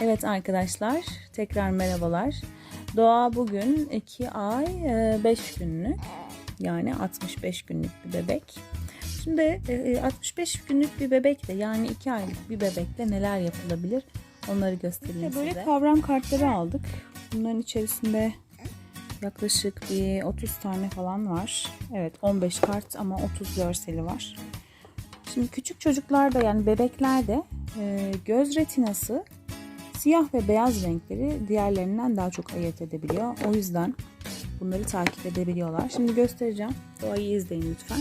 Evet arkadaşlar, tekrar merhabalar. Doğa bugün 2 ay 5 günlük, yani 65 günlük bir bebek. Şimdi e, 65 günlük bir bebekle yani 2 aylık bir bebekle neler yapılabilir onları göstereyim Böyle size. kavram kartları aldık. Bunların içerisinde yaklaşık bir 30 tane falan var. Evet 15 kart ama 30 görseli var. Şimdi küçük çocuklarda yani bebeklerde e, göz retinası siyah ve beyaz renkleri diğerlerinden daha çok ayırt edebiliyor. O yüzden bunları takip edebiliyorlar. Şimdi göstereceğim. Doğayı izleyin lütfen.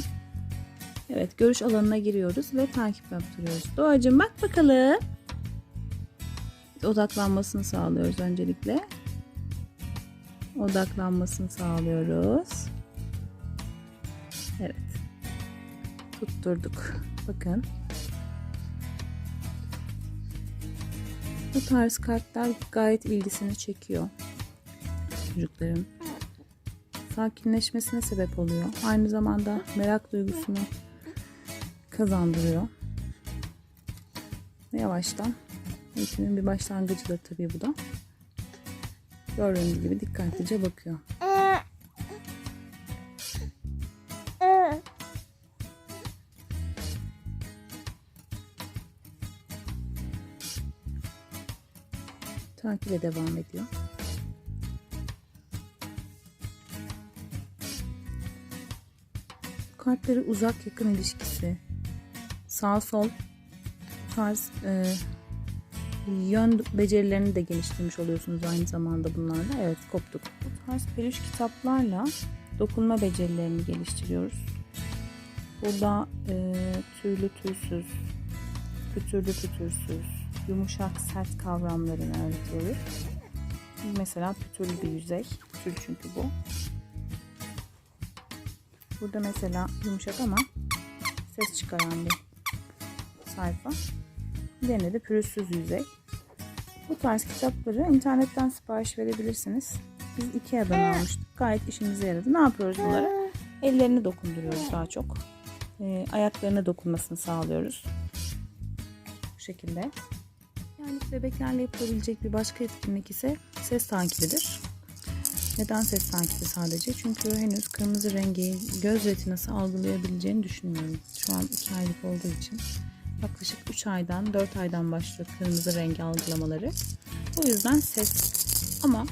Evet görüş alanına giriyoruz ve takip yaptırıyoruz. Doğacığım bak bakalım. Odaklanmasını sağlıyoruz öncelikle. Odaklanmasını sağlıyoruz. Evet. Tutturduk. Bakın. Bu tarz kartlar gayet ilgisini çekiyor. Çocukların sakinleşmesine sebep oluyor. Aynı zamanda merak duygusunu kazandırıyor. Ve yavaştan eğitimin bir başlangıcıdır tabii bu da. Gördüğünüz gibi dikkatlice bakıyor. Takibe devam ediyor. Kartları uzak yakın ilişkisi, sağ sol tarz e, yön becerilerini de geliştirmiş oluyorsunuz aynı zamanda bunlarla. Evet koptuk. Bu tarz peluş kitaplarla dokunma becerilerini geliştiriyoruz. Burada e, tüylü tüysüz, pütürlü pütürsüz, yumuşak sert kavramlarını öğretiyoruz. Mesela pütürlü bir yüzey. Pütür çünkü bu. Burada mesela yumuşak ama ses çıkaran bir sayfa. Diğerine de pürüzsüz yüzey. Bu tarz kitapları internetten sipariş verebilirsiniz. Biz Ikea'dan almıştık. Gayet işimize yaradı. Ne yapıyoruz bunları? Ellerini dokunduruyoruz daha çok. Ee, ayaklarına dokunmasını sağlıyoruz. Bu şekilde. Yani bebeklerle yapılabilecek bir başka etkinlik ise ses takibidir. Neden ses takibi sadece? Çünkü henüz kırmızı rengi göz retinası algılayabileceğini düşünmüyorum. Şu an 2 aylık olduğu için yaklaşık 3 aydan 4 aydan başlıyor kırmızı rengi algılamaları. O yüzden ses ama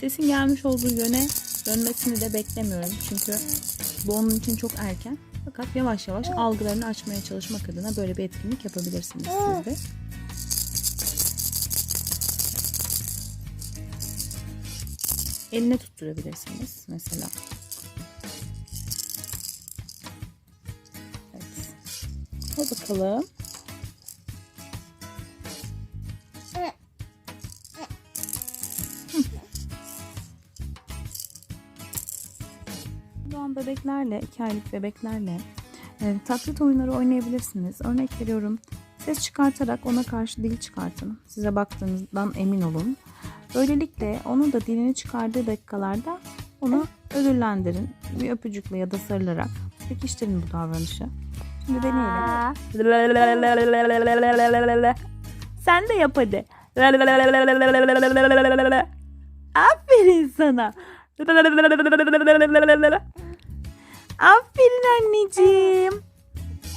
sesin gelmiş olduğu yöne dönmesini de beklemiyorum. Çünkü bu onun için çok erken. Fakat yavaş yavaş algılarını açmaya çalışmak adına böyle bir etkinlik yapabilirsiniz siz de. Eline tutturabilirsiniz mesela. Evet. Al bakalım. Doğan bebeklerle, iki aylık bebeklerle e, taklit oyunları oynayabilirsiniz. Örnek veriyorum. Ses çıkartarak ona karşı dil çıkartın. Size baktığınızdan emin olun. Böylelikle onun da dilini çıkardığı dakikalarda onu ödüllendirin. Bir öpücükle ya da sarılarak pekiştirin bu davranışı. Şimdi deneyelim. Sen de yap hadi. Aferin sana. Aferin anneciğim.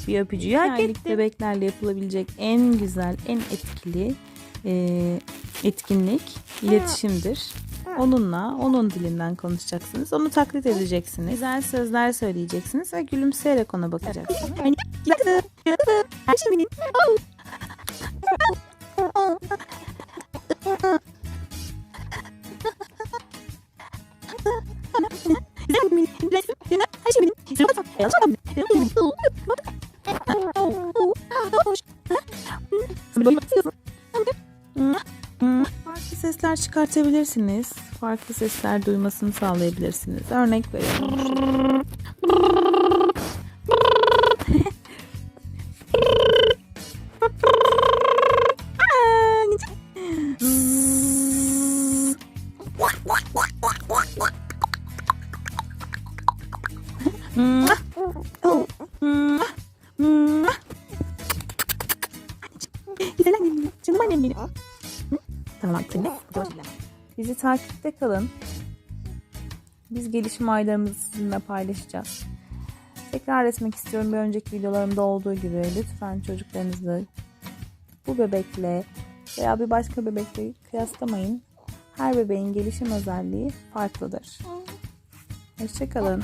Bir öpücüğü hak etti. Bebeklerle yapılabilecek en güzel, en etkili e, etkinlik iletişimdir. Onunla, onun dilinden konuşacaksınız. Onu taklit edeceksiniz. Güzel sözler söyleyeceksiniz ve gülümseyerek ona bakacaksınız. Sesler çıkartabilirsiniz. Farklı sesler duymasını sağlayabilirsiniz. Örnek veriyorum. Tamam. Şimdi bizi takipte kalın. Biz gelişim aylarımızı sizinle paylaşacağız. Tekrar etmek istiyorum bir önceki videolarımda olduğu gibi lütfen çocuklarınızı bu bebekle veya bir başka bebekle kıyaslamayın. Her bebeğin gelişim özelliği farklıdır. Hoşçakalın.